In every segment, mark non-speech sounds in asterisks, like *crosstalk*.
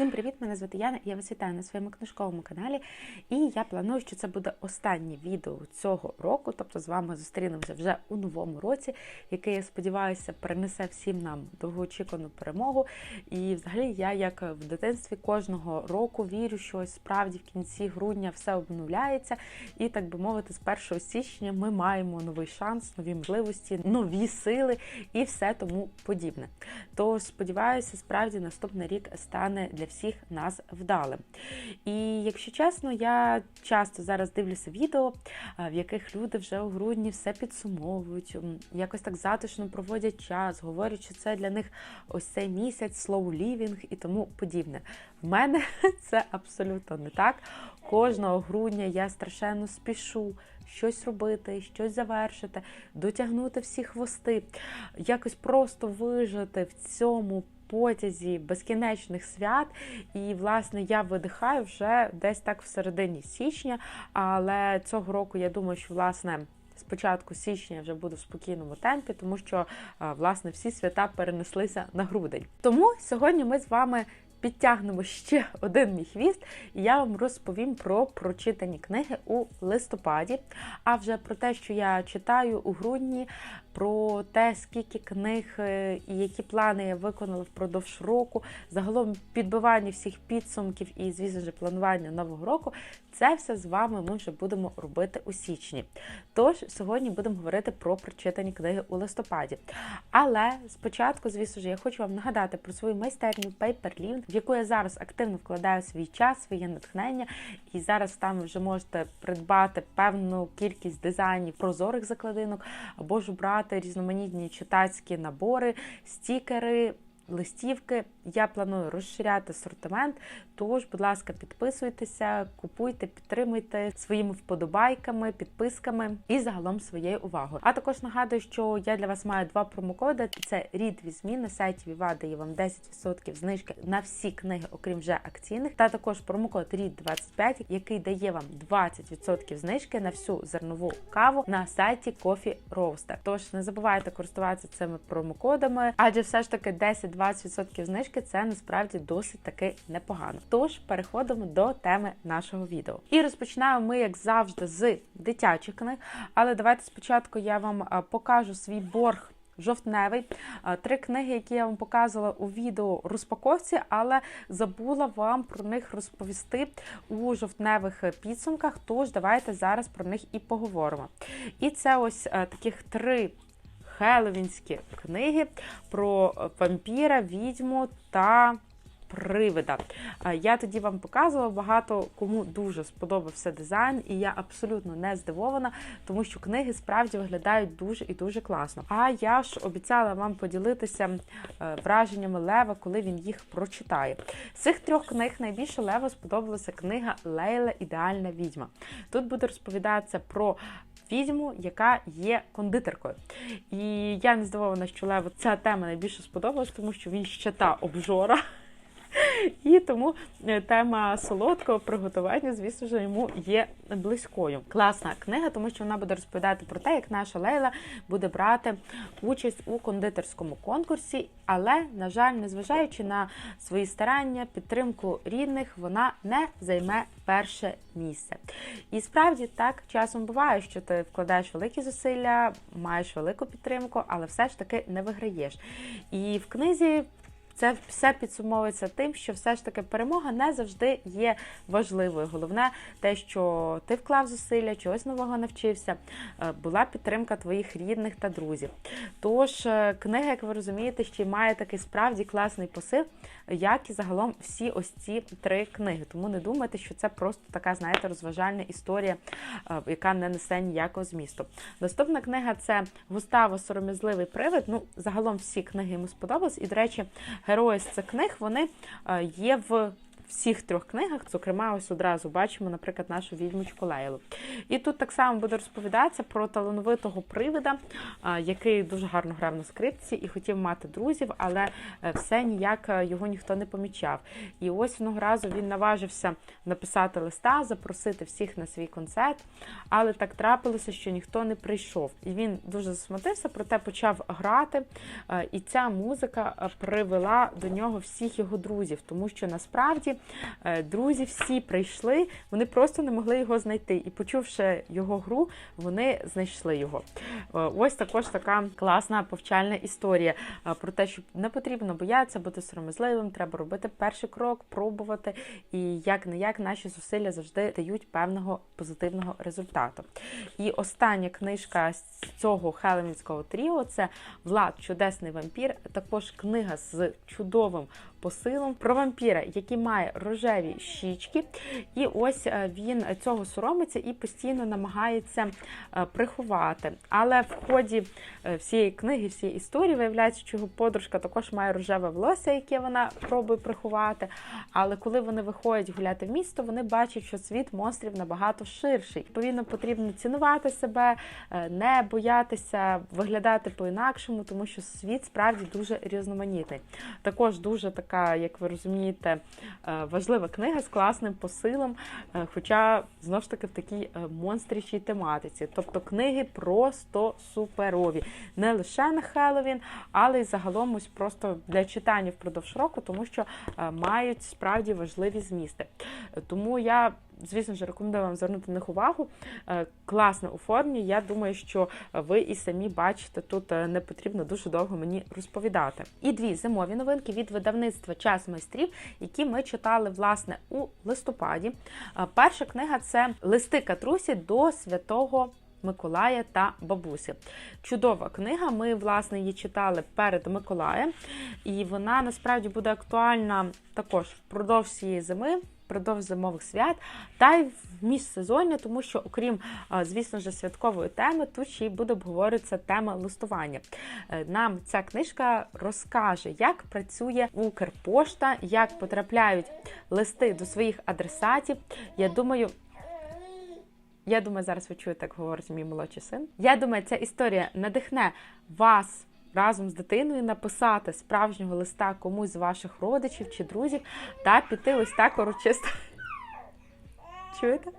Всім привіт! Мене звати Яна, і я вас вітаю на своєму книжковому каналі. І я планую, що це буде останнє відео цього року. Тобто з вами зустрінемося вже у новому році, який я сподіваюся принесе всім нам довгоочікувану перемогу. І взагалі я, як в дитинстві, кожного року вірю, що ось справді в кінці грудня все обновляється, і так би мовити, з 1 січня ми маємо новий шанс, нові можливості, нові сили і все тому подібне. Тож сподіваюся, справді наступний рік стане для всіх нас вдалим. І якщо чесно, я часто зараз дивлюся відео, в яких люди вже у грудні все підсумовують, якось так затишно проводять час, говорять, що це для них ось цей місяць, slow living і тому подібне. В мене *laughs* це абсолютно не так. Кожного грудня я страшенно спішу щось робити, щось завершити, дотягнути всі хвости, якось просто вижити в цьому потязі безкінечних свят. І, власне, я видихаю вже десь так в середині січня. Але цього року я думаю, що власне. З початку січня я вже буду в спокійному темпі, тому що власне всі свята перенеслися на грудень. Тому сьогодні ми з вами підтягнемо ще один мій хвіст, і я вам розповім про прочитані книги у листопаді. А вже про те, що я читаю у грудні, про те, скільки книг е, і які плани я виконала впродовж року, загалом підбивання всіх підсумків і, звісно ж, планування нового року. Це все з вами ми вже будемо робити у січні. Тож, сьогодні будемо говорити про прочитані книги у листопаді. Але спочатку, звісно ж, я хочу вам нагадати про свою майстерню Paperlift, в яку я зараз активно вкладаю свій час, своє натхнення. І зараз там ви вже можете придбати певну кількість дизайнів прозорих закладинок або ж обрати різноманітні читацькі набори, стікери листівки. Я планую розширяти асортимент. Тож, будь ласка, підписуйтеся, купуйте, підтримуйте своїми вподобайками, підписками і загалом своєю увагою. А також нагадую, що я для вас маю два промокоди: це рід візьмі на сайті Viva дає вам 10% знижки на всі книги, окрім вже акційних. Та також промокод рід 25 який дає вам 20% знижки на всю зернову каву на сайті Coffee Roaster. Тож не забувайте користуватися цими промокодами, адже все ж таки 10 20% знижки це насправді досить таки непогано. Тож переходимо до теми нашого відео. І розпочинаємо ми, як завжди, з дитячих книг. Але давайте спочатку я вам покажу свій борг. Жовтневий, три книги, які я вам показувала у відео розпаковці, але забула вам про них розповісти у жовтневих підсумках. Тож давайте зараз про них і поговоримо. І це ось таких три хеловінські книги про вампіра, відьму та привида. Я тоді вам показувала багато кому дуже сподобався дизайн, і я абсолютно не здивована, тому що книги справді виглядають дуже і дуже класно. А я ж обіцяла вам поділитися е, враженнями Лева, коли він їх прочитає. З цих трьох книг найбільше Леву сподобалася книга Лейла Ідеальна відьма. Тут буде розповідатися про відьму, яка є кондитеркою. І я не здивована, що Леву ця тема найбільше сподобалась, тому що він ще та обжора. І тому е, тема солодкого приготування, звісно ж, йому є близькою. Класна книга, тому що вона буде розповідати про те, як наша Лейла буде брати участь у кондитерському конкурсі, але, на жаль, незважаючи на свої старання, підтримку рідних, вона не займе перше місце. І справді так часом буває, що ти вкладаєш великі зусилля, маєш велику підтримку, але все ж таки не виграєш. І в книзі це все підсумовується тим, що все ж таки перемога не завжди є важливою. Головне те, що ти вклав зусилля, чогось нового навчився, е, була підтримка твоїх рідних та друзів. Тож, е, книга, як ви розумієте, ще має такий справді класний посил, як і загалом всі ось ці три книги. Тому не думайте, що це просто така, знаєте, розважальна історія, е, яка не несе ніякого змісту. Наступна книга це Густаво Сором'язливий привид. Ну, загалом всі книги йому сподобались. І, до речі, герої з цих книг вони е, є в всіх трьох книгах. Зокрема, ось одразу бачимо, наприклад, нашу відьмочку Лейлу. І тут так само буде розповідатися про талановитого привида, який дуже гарно грав на скрипці і хотів мати друзів, але е, все ніяк е, його ніхто не помічав. І ось одного разу він наважився написати листа, запросити всіх на свій концерт, але так трапилося, що ніхто не прийшов. І він дуже засмутився, проте почав грати. Е, і ця музика привела до нього всіх його друзів, тому що насправді друзі всі прийшли, вони просто не могли його знайти. І почувши його гру, вони знайшли його. Ось також така класна повчальна історія про те, що не потрібно боятися бути сором'язливим, треба робити перший крок, пробувати. І як не як наші зусилля завжди дають певного позитивного результату. І остання книжка з цього Хелемінського тріо це Влад Чудесний вампір. Також книга з чудовим посилом про вампіра, який має рожеві щічки. І ось е, він цього соромиться і постійно намагається е, приховати. Але в ході е, всієї книги, всієї історії, виявляється, що його подружка також має рожеве волосся, яке вона пробує приховати. Але коли вони виходять гуляти в місто, вони бачать, що світ монстрів набагато ширший. Відповідно, потрібно цінувати себе, не боятися виглядати по-інакшому, тому що світ справді дуже різноманітний. Також дуже так така, як ви розумієте, е, важлива книга з класним посилом, е, хоча знову ж таки в такій е, монстрічій тематиці. Тобто книги просто суперові. Не лише на Хеллоуін, але й загалом ось просто для читання впродовж року, тому що мають справді важливі змісти. Тому я звісно ж, рекомендую вам звернути на них увагу. Е, класне оформлення. Я думаю, що ви і самі бачите, тут е, не потрібно дуже довго мені розповідати. І дві зимові новинки від видавництва Час майстрів, які ми читали власне у листопаді. Е, перша книга це листи Катрусі до святого. Миколая та бабусі. Чудова книга. Ми, власне, її читали перед Миколаєм, і вона насправді буде актуальна також впродовж цієї зими впродовж зимових свят та й в міжсезоння, тому що, окрім, звісно ж, святкової теми, тут ще й буде обговорюватися тема листування. Е, нам ця книжка розкаже, як працює Укрпошта, як потрапляють листи до своїх адресатів. Я думаю. Я думаю, зараз ви чуєте, як говорить мій молодший син. Я думаю, ця історія надихне вас разом з дитиною написати справжнього листа комусь з ваших родичів чи друзів та піти ось так урочисто. *laughs* Чуєте?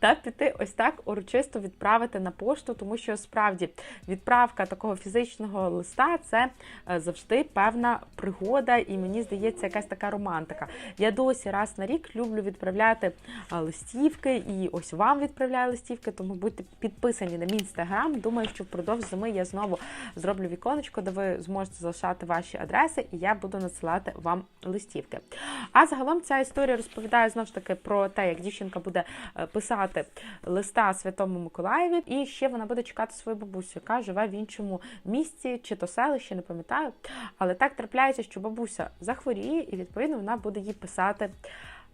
Та піти ось так урочисто відправити на пошту, тому що справді відправка такого фізичного листа це е, завжди певна пригода, і мені здається, якась така романтика. Я досі раз на рік люблю відправляти е, листівки, і ось вам відправляю листівки, тому будьте підписані на мій інстаграм. Думаю, що впродовж зими я знову зроблю віконечко, де ви зможете залишати ваші адреси, і я буду надсилати вам листівки. А загалом ця історія розповідає знову ж таки про те, як дівчинка буде е, писати писати листа Святому Миколаєві, і ще вона буде чекати свою бабусю, яка живе в іншому місті чи то селище, не пам'ятаю. Але так трапляється, що бабуся захворіє, і відповідно вона буде їй писати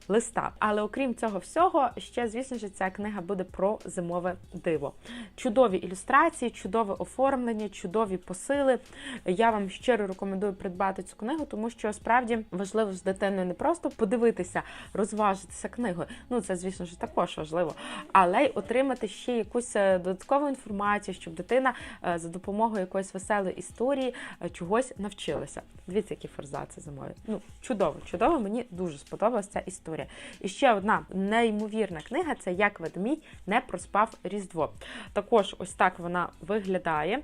листа. Але окрім цього всього, ще, звісно ж, ця книга буде про зимове диво. Чудові ілюстрації, чудове оформлення, чудові посили. Я вам щиро рекомендую придбати цю книгу, тому що справді важливо з дитиною не просто подивитися, розважитися книгою. Ну, це, звісно ж, також важливо, але й отримати ще якусь е, додаткову інформацію, щоб дитина е, за допомогою якоїсь веселої історії е, чогось навчилася. Дивіться, які форзаци зимові. Ну, чудово, чудово, мені дуже сподобалася ця історія історія. І ще одна неймовірна книга це Як ведмідь не проспав Різдво. Також ось так вона виглядає,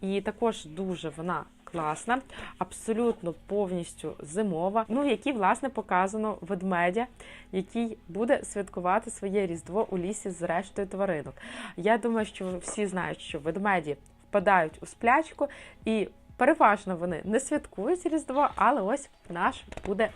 і також дуже вона. Класна, абсолютно повністю зимова, ну в якій, власне, показано ведмедя, який буде святкувати своє різдво у лісі з рештою тваринок. Я думаю, що всі знають, що ведмеді впадають у сплячку, і переважно вони не святкують Різдво, але ось наш буде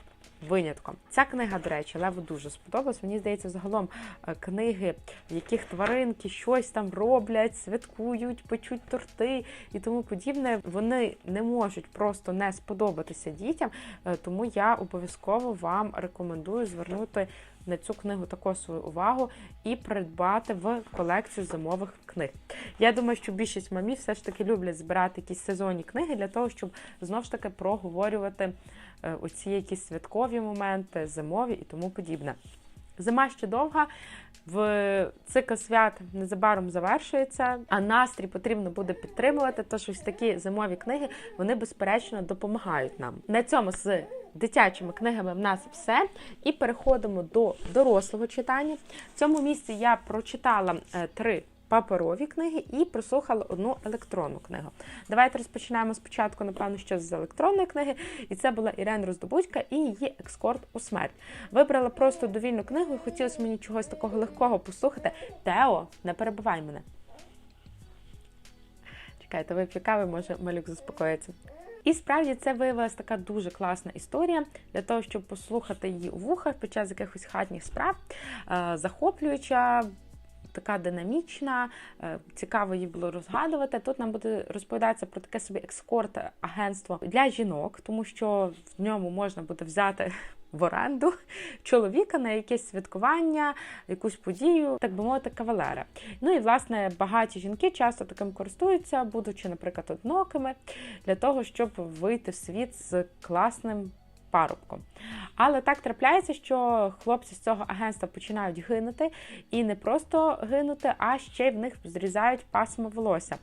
винятком. Ця книга, до речі, Леву дуже сподобалась. Мені здається, загалом е, книги, в яких тваринки щось там роблять, святкують, печуть торти і тому подібне, вони не можуть просто не сподобатися дітям. Е, тому я обов'язково вам рекомендую звернути на цю книгу також свою увагу і придбати в колекцію зимових книг. Я думаю, що більшість мамів все ж таки люблять збирати якісь сезонні книги для того, щоб знову ж таки проговорювати е, оці якісь святкові моменти, зимові і тому подібне. Зима ще довга, в цикл свят незабаром завершується, а настрій потрібно буде підтримувати. Тож ось такі зимові книги вони безперечно допомагають нам. На цьому з дитячими книгами в нас все. І переходимо до дорослого читання. В цьому місці я прочитала е, три. Паперові книги і прослухала одну електронну книгу. Давайте розпочинаємо спочатку, напевно, що з електронної книги. І це була Ірен Роздобудька і її екскорт у смерть. Вибрала просто довільну книгу і хотілося мені чогось такого легкого послухати. Тео, не перебивай мене. Чекайте, вип'ю кави, може малюк заспокоїться. І справді це виявилася така дуже класна історія для того, щоб послухати її у вухах під час якихось хатніх справ, е, захоплююча. Така динамічна, е, цікаво її було розгадувати. Тут нам буде розповідатися про таке собі екскорт-агентство для жінок, тому що в ньому можна буде взяти в оренду чоловіка на якесь святкування, якусь подію, так би мовити, кавалера. Ну і власне багаті жінки часто таким користуються, будучи, наприклад, однокими, для того, щоб вийти в світ з класним парубком. Але так трапляється, що хлопці з цього агентства починають гинути, і не просто гинути, а ще й в них зрізають пасмо волосся,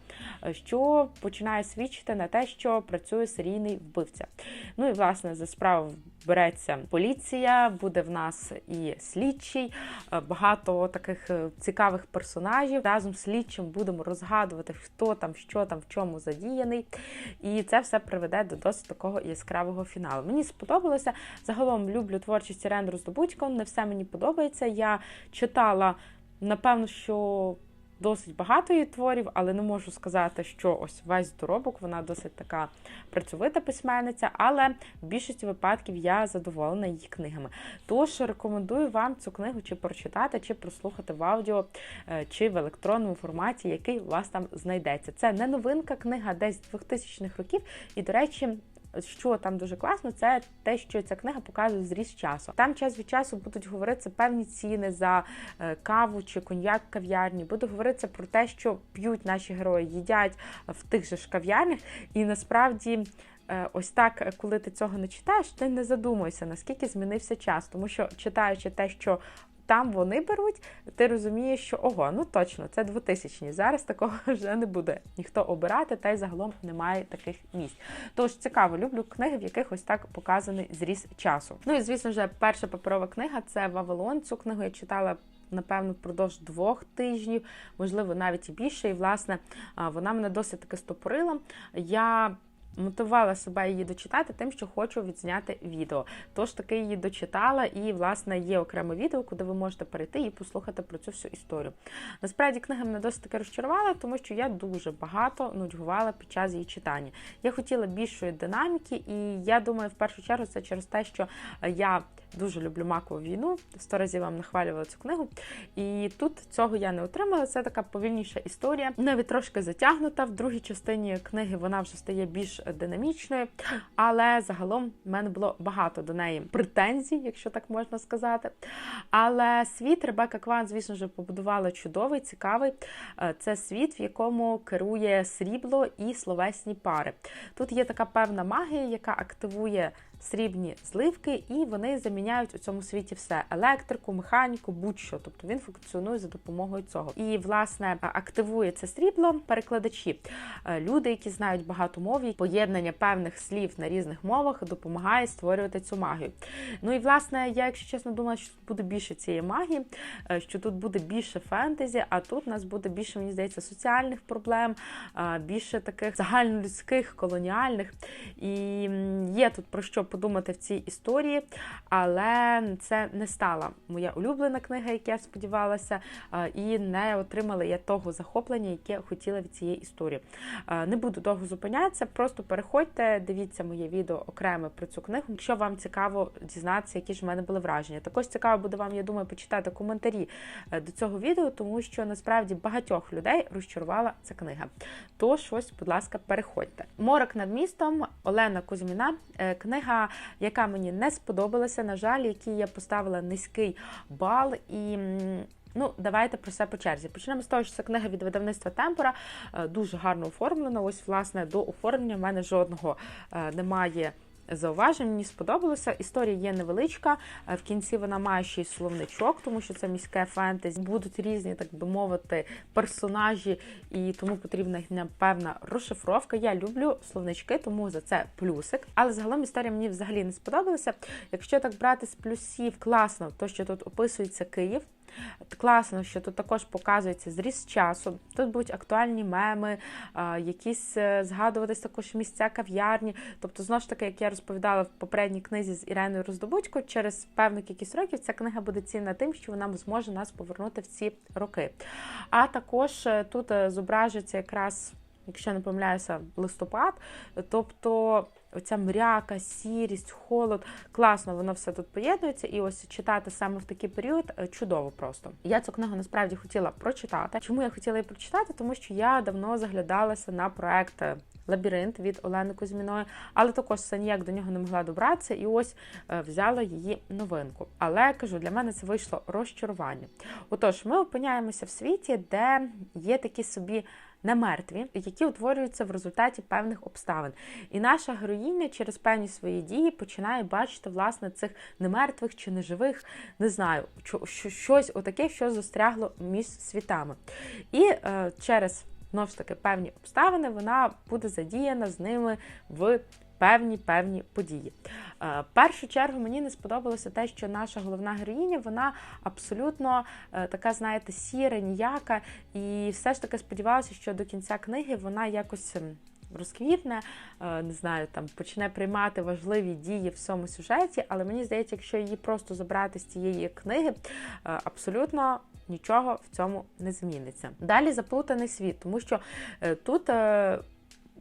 що починає свідчити на те, що працює серійний вбивця. Ну і власне за справу береться поліція, буде в нас і слідчий, багато таких е, цікавих персонажів. Разом з слідчим будемо розгадувати, хто там, що там, в чому задіяний. І це все приведе до досить такого яскравого фіналу. Мені сподобалося. Загалом люблю творчість Ірен Роздобудько, не все мені подобається. Я читала, напевно, що досить багато її творів, але не можу сказати, що ось весь доробок, вона досить така працьовита письменниця, але в більшості випадків я задоволена її книгами. Тож рекомендую вам цю книгу чи прочитати, чи прослухати в аудіо, е, чи в електронному форматі, який у вас там знайдеться. Це не новинка книга десь 2000-х років, і, до речі, що там дуже класно, це те, що ця книга показує зріст часу. Там час від часу будуть говоритися певні ціни за е, каву чи коньяк кав'ярні. Буде говоритися про те, що п'ють наші герої, їдять в тих же ж кав'ярнях, і насправді. Е, ось так, коли ти цього не читаєш, ти не задумуєшся, наскільки змінився час, тому що читаючи те, що там вони беруть, ти розумієш, що ого, ну точно, це 2000-ні. Зараз такого *laughs* вже не буде ніхто обирати, та й загалом немає таких місць. Тож цікаво, люблю книги, в яких ось так показаний зріз часу. Ну і звісно ж, перша паперова книга це Вавилон. Цю книгу я читала. Напевно, впродовж двох тижнів, можливо, навіть і більше. І, власне, вона мене досить таки стопорила. Я мотивувала себе її дочитати, тим, що хочу відзняти відео. Тож таки її дочитала, і, власне, є окреме відео, куди ви можете перейти і послухати про цю всю історію. Насправді, книга мене досить таки розчарувала, тому що я дуже багато нудьгувала під час її читання. Я хотіла більшої динаміки, і я думаю, в першу чергу це через те, що я дуже люблю макову війну. Сто разів вам нахвалювала цю книгу. І тут цього я не отримала. Це така повільніша історія, навіть трошки затягнута. В другій частині книги вона вже стає більш динамічною, але загалом в мене було багато до неї претензій, якщо так можна сказати. Але світ Ребека Кван, звісно ж, побудувала чудовий, цікавий. Е, це світ, в якому керує срібло і словесні пари. Тут є така певна магія, яка активує срібні зливки, і вони заміняють у цьому світі все: електрику, механіку, будь-що. Тобто він функціонує за допомогою цього. І, власне, активує це срібло перекладачі. Е, люди, які знають багато мов, поєднання певних слів на різних мовах допомагає створювати цю магію. Ну і власне, я, якщо чесно, думала, що тут буде більше цієї магії, е, що тут буде більше фентезі, а тут у нас буде більше, мені здається, соціальних проблем, е, більше таких загальнолюдських, колоніальних. І є тут про що подумати в цій історії, але це не стала моя улюблена книга, як я сподівалася, і не отримала я того захоплення, яке хотіла від цієї історії. Не буду довго зупинятися, просто переходьте, дивіться моє відео окреме про цю книгу, якщо вам цікаво дізнатися, які ж в мене були враження. Також цікаво буде вам, я думаю, почитати коментарі е, до цього відео, тому що насправді багатьох людей розчарувала ця книга. Тож, ось, будь ласка, переходьте. Морок над містом Олена Кузьміна. Е, книга книга, яка мені не сподобалася, на жаль, якій я поставила низький бал і. Ну, давайте про це по черзі. Почнемо з того, що це книга від видавництва Темпора, е, дуже гарно оформлена. Ось, власне, до оформлення в мене жодного е, немає зауважень. Мені сподобалося. Історія є невеличка. Е, В кінці вона має ще й словничок, тому що це міське фентезі. Будуть різні, так би мовити, персонажі, і тому потрібна певна розшифровка. Я люблю словнички, тому за це плюсик. Але загалом історія мені взагалі не сподобалася. Якщо так брати з плюсів, класно, то що тут описується Київ. Класно, що тут також показується зріз часу. Тут будуть актуальні меми, якісь е, згадуватись також місця кав'ярні. Тобто, знову ж таки, як я розповідала в попередній книзі з Іреною Роздобудько, через певну кількість років ця книга буде цінна тим, що вона зможе нас повернути в ці роки. А також е, тут е, зображується якраз. Якщо не помиляюся, листопад, тобто оця мряка, сірість, холод, класно воно все тут поєднується, і ось читати саме в такий період е, чудово просто. Я цю книгу насправді хотіла прочитати. Чому я хотіла її прочитати? Тому що я давно заглядалася на проект. Лабіринт від Олени Кузьміної, але також все ніяк до нього не могла добратися, і ось е, взяла її новинку. Але кажу, для мене це вийшло розчарування. Отож, ми опиняємося в світі, де є такі собі немертві, які утворюються в результаті певних обставин. І наша героїня через певні свої дії починає бачити власне цих немертвих чи неживих, не знаю, щось отаке, що застрягло між світами. І е, через знову ж таки певні обставини вона буде задіяна з ними в. Певні певні події. Е, в першу чергу мені не сподобалося те, що наша головна героїня вона абсолютно е, така, знаєте, сіра, ніяка, і все ж таки сподівалася, що до кінця книги вона якось. Розквітне, е, не знаю, там почне приймати важливі дії в цьому сюжеті, але мені здається, якщо її просто забрати з цієї книги, абсолютно нічого в цьому не зміниться. Далі заплутаний світ, тому що тут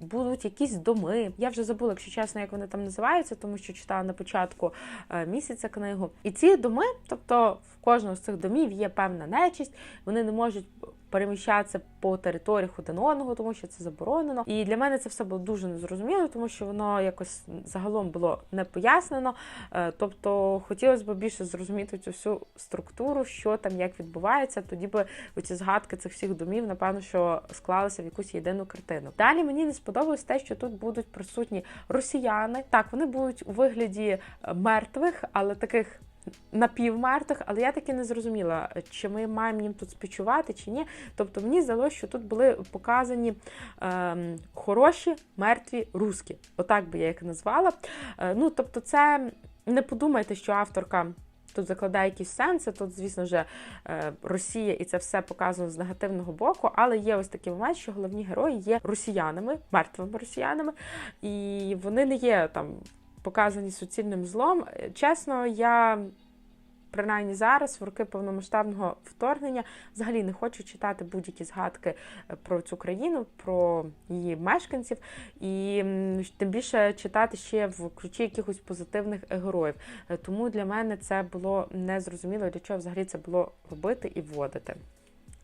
будуть якісь доми. Я вже забула, якщо чесно, як вони там називаються, тому що читала на початку е, місяця книгу. І ці доми, тобто в кожному з цих домів є певна нечисть, вони не можуть переміщатися по територіях один одного, тому що це заборонено. І для мене це все було дуже незрозуміло, тому що воно якось загалом було не пояснено. Е, тобто хотілося б більше зрозуміти цю всю структуру, що там як відбувається. Тоді би оці згадки цих всіх домів, напевно, що склалися в якусь єдину картину. Далі мені не сподобалось те, що тут будуть присутні росіяни. Так, вони будуть у вигляді е, мертвих, але таких напівмертвих, але я таки не зрозуміла, чи ми маємо їм тут співчувати, чи ні. Тобто мені здалося, що тут були показані е, хороші мертві руски. Отак би я їх назвала. Е, ну, тобто, це не подумайте, що авторка. Тут закладає якісь сенси, тут, звісно ж, е, Росія і це все показано з негативного боку, але є ось такий момент, що головні герої є росіянами, мертвими росіянами, і вони не є там показані суцільним злом. Чесно, я. Принаймні зараз, в роки повномасштабного вторгнення, взагалі не хочу читати будь-які згадки е, про цю країну, про її мешканців, і тим більше читати ще в ключі якихось позитивних героїв. Е, тому для мене це було незрозуміло, для чого взагалі це було робити і вводити.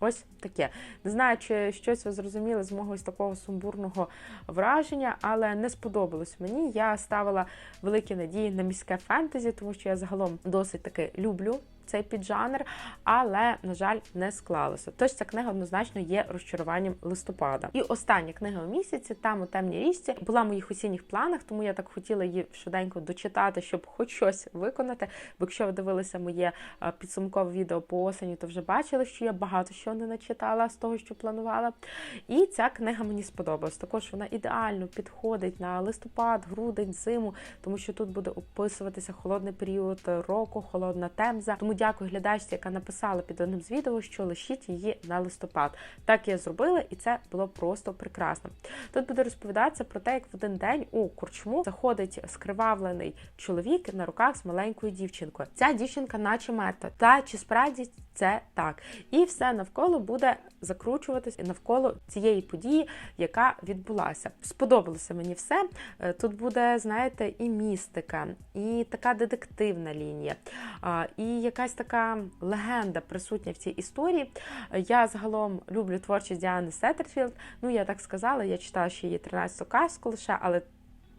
Ось таке. Не знаю, чи щось ви зрозуміли з мого ось такого сумбурного враження, але не сподобалось мені. Я ставила великі надії на міське фентезі, тому що я загалом досить таки люблю цей піджанр, але, на жаль, не склалося. Тож ця книга однозначно є розчаруванням листопада. І остання книга у місяці, там у темній річці, була в моїх осінніх планах, тому я так хотіла її швиденько дочитати, щоб хоч щось виконати. Бо якщо ви дивилися моє підсумкове відео по осені, то вже бачили, що я багато що не начитала з того, що планувала. І ця книга мені сподобалась. Також вона ідеально підходить на листопад, грудень, зиму, тому що тут буде описуватися холодний період року, холодна темза. Тому дякую глядачці, яка написала під одним з відео, що лишіть її на листопад. Так я зробила, і це було просто прекрасно. Тут буде розповідатися про те, як в один день у корчму заходить скривавлений чоловік на руках з маленькою дівчинкою. Ця дівчинка, наче мертва. Та чи справді це так? І все навколо буде закручуватися навколо цієї події, яка відбулася. Сподобалося мені все. Е, тут буде, знаєте, і містика, і така детективна лінія, і якась якась така легенда присутня в цій історії. Я загалом люблю творчість Діани Сеттерфілд. Ну, я так сказала, я читала ще її 13 казку лише, але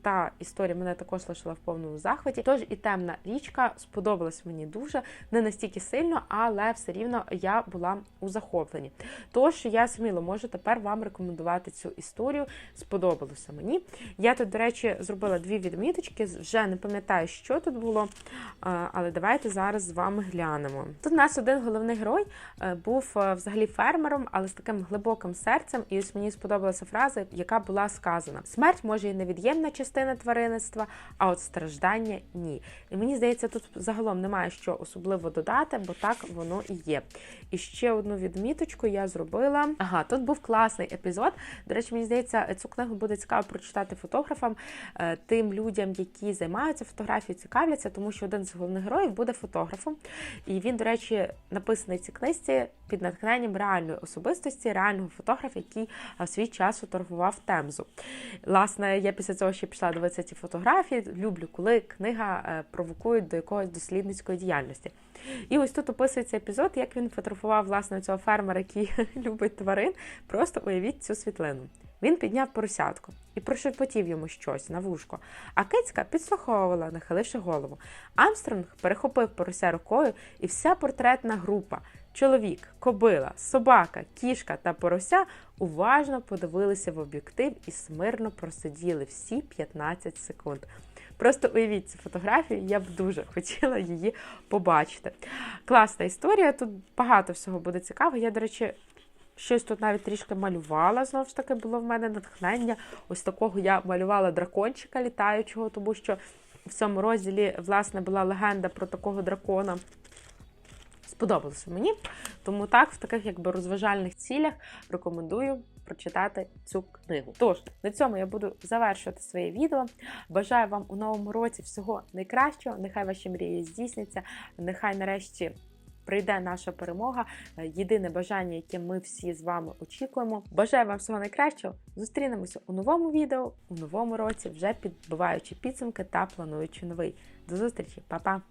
та історія мене також лишила в повному захваті. Тож і темна річка сподобалась мені дуже, не настільки сильно, але все рівно я була у захопленні. Тож я сміло можу тепер вам рекомендувати цю історію. Сподобалося мені. Я тут, до речі, зробила дві відміточки, вже не пам'ятаю, що тут було, але давайте зараз з вами глянемо. Тут у нас один головний герой е, був е, взагалі фермером, але з таким глибоким серцем. І ось мені сподобалася фраза, яка була сказана: смерть може і невід'ємна частина тваринництва, а от страждання ні. І мені здається, тут загалом немає що особливо додати, бо так воно і є. І ще одну відміточку я зробила. Ага, тут був класний епізод. До речі, мені здається, цю книгу буде цікаво прочитати фотографам, е, тим людям, які займаються фотографією, цікавляться, тому що один з головних героїв буде фотографом. І він, до речі, написаний в цій книжці під натхненням реальної особистості, реального фотографа, який е, в свій час фотографував Темзу. Власне, я після цього ще пішла дивитися ці фотографії. Люблю, коли книга е, провокує до якогось дослідницької діяльності. І ось тут описується епізод, як він фотографував власне цього фермера, який *laughs* любить тварин. Просто уявіть цю світлину. Він підняв поросятку і прошепотів йому щось на вушко, а кицька підслуховувала, нахиливши голову. Амстронг перехопив порося рукою, і вся портретна група чоловік, кобила, собака, кішка та порося уважно подивилися в об'єктив і смирно просиділи всі 15 секунд. Просто уявіть цю фотографію, я б дуже хотіла її побачити. Класна історія, тут багато всього буде цікаво. Я, до речі, щось тут навіть трішки малювала. Знову ж таки, було в мене натхнення. Ось такого я малювала дракончика літаючого, тому що в цьому розділі, власне, була легенда про такого дракона. Сподобалося мені. Тому так, в таких якби розважальних цілях рекомендую прочитати цю книгу. Тож, на цьому я буду завершувати своє відео. Бажаю вам у новому році всього найкращого. Нехай ваші мрії здійсняться. Нехай нарешті. Прийде наша перемога, єдине бажання, яке ми всі з вами очікуємо. Бажаю вам всього найкращого. Зустрінемося у новому відео, у новому році, вже підбиваючи підсумки та плануючи новий. До зустрічі, Па-па!